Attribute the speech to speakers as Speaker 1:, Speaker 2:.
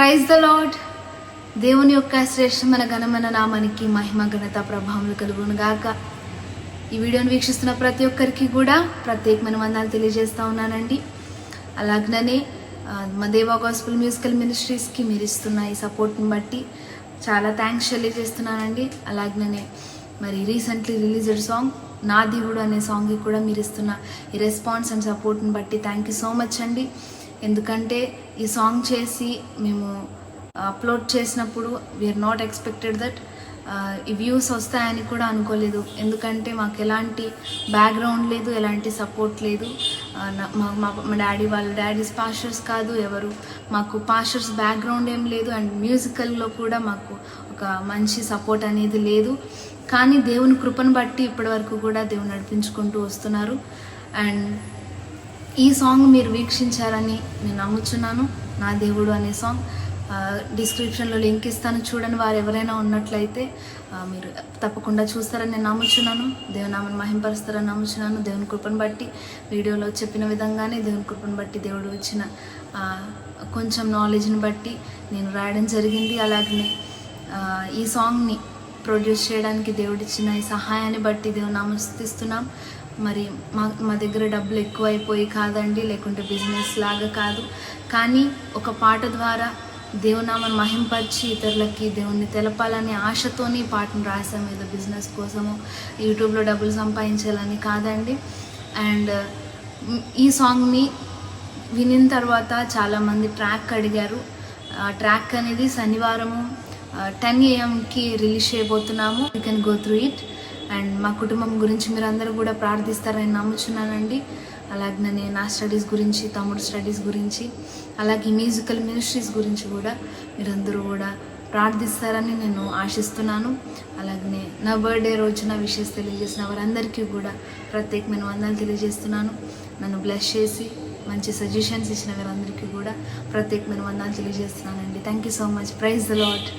Speaker 1: Praise the lord దేవుని యొక్క శ్రేష్టమైన ఘనమైన నామానికి మహిమ ఘనత ప్రభావం కలుగును గాక. ఈ వీడియోను వీక్షిస్తున్న ప్రతి ఒక్కరికి కూడా ప్రత్యేకమైన వందాలు తెలియజేస్తూ ఉన్నానండి. అలాగనే మా దేవా గాస్పుల్ మ్యూజికల్ మినిస్ట్రీస్కి మీరు ఇస్తున్న ఈ సపోర్ట్ని బట్టి చాలా థ్యాంక్స్ తెలియజేస్తున్నానండి. అలాగనే మరి రీసెంట్లీ రిలీజ్డ్ సాంగ్ నా దేవుడు అనే సాంగ్కి కూడా మీరు ఇస్తున్న ఈ రెస్పాన్స్ అండ్ సపోర్ట్ని బట్టి థ్యాంక్ యూ సో మచ్ అండి. ఎందుకంటే ఈ సాంగ్ చేసి మేము అప్లోడ్ చేసినప్పుడు we are not expected that ఈ వ్యూస్ వస్తాయని కూడా అనుకోలేదు. ఎందుకంటే మాకు ఎలాంటి బ్యాక్గ్రౌండ్ లేదు ఎలాంటి సపోర్ట్ లేదు. మా మా- మా డాడీ వాళ్ళ డాడీస్ పాస్టర్స్ కాదు ఎవరు మాకు పాస్టర్స్ బ్యాక్గ్రౌండ్ ఏం లేదు అండ్ మ్యూజికల్లో కూడా మాకు ఒక మంచి సపోర్ట్ అనేది లేదు. కానీ దేవుని కృపను బట్టి ఇప్పటివరకు కూడా దేవుని నడిపించుకుంటూ వస్తున్నారు. అండ్ ఈ సాంగ్ మీరు వీక్షించారని నేను నమ్ముచున్నాను. నా దేవుడు అనే సాంగ్. డిస్క్రిప్షన్లో లింక్ ఇస్తాను చూడని వారు ఎవరైనా ఉన్నట్లయితే. మీరు తప్పకుండా చూస్తారని నేను నమ్ముచున్నాను. దేవునామని మహింపరుస్తారని నమ్ముచున్నాను. దేవుని కృపను బట్టి వీడియోలో చెప్పిన విధంగానే దేవుని కృపను బట్టి దేవుడు ఇచ్చిన కొంచెం నాలెడ్జ్ని బట్టి నేను రాయడం జరిగింది. అలాగనే ఈ సాంగ్ని ప్రొడ్యూస్ చేయడానికి దేవుడిచ్చిన ఈ సహాయాన్ని బట్టి దేవుని నమస్తిస్తున్నాం మరి మా మా దగ్గర డబ్బులు ఎక్కువైపోయి కాదండి లేకుంటే బిజినెస్ లాగా కాదు. కానీ ఒక పాట ద్వారా దేవునామని మహింపరిచి ఇతరులకి దేవుణ్ణి తెలపాలనే ఆశతోని పాటను రాసాము ఏదో బిజినెస్ కోసము యూట్యూబ్లో డబ్బులు సంపాదించాలని కాదండి. అండ్ ఈ సాంగ్ని వినిన తర్వాత చాలామంది ట్రాక్ అడిగారు. ఆ ట్రాక్ అనేది శనివారము టెన్ ఏఎంకి రిలీజ్ చేయబోతున్నాము. You can go through it and మా కుటుంబం గురించి మీరు అందరూ కూడా ప్రార్థిస్తారని నమ్ముచున్నానండి. అలాగే నా స్టడీస్ గురించి తమ్ముడు స్టడీస్ గురించి అలాగే మ్యూజికల్ మినిస్ట్రీస్ గురించి కూడా మీరందరూ కూడా ప్రార్థిస్తారని నేను ఆశిస్తున్నాను. అలాగే నా బర్త్డే రోజున విషెస్ తెలియజేసిన వారందరికీ కూడా ప్రత్యేకమైన వందలు తెలియజేస్తున్నాను. నన్ను బ్లెస్ చేసి మంచి సజెషన్స్ ఇచ్చిన వారందరికీ కూడా ప్రత్యేకమైన వందలు తెలియజేస్తున్నానండి. Thank you so much praise the Lord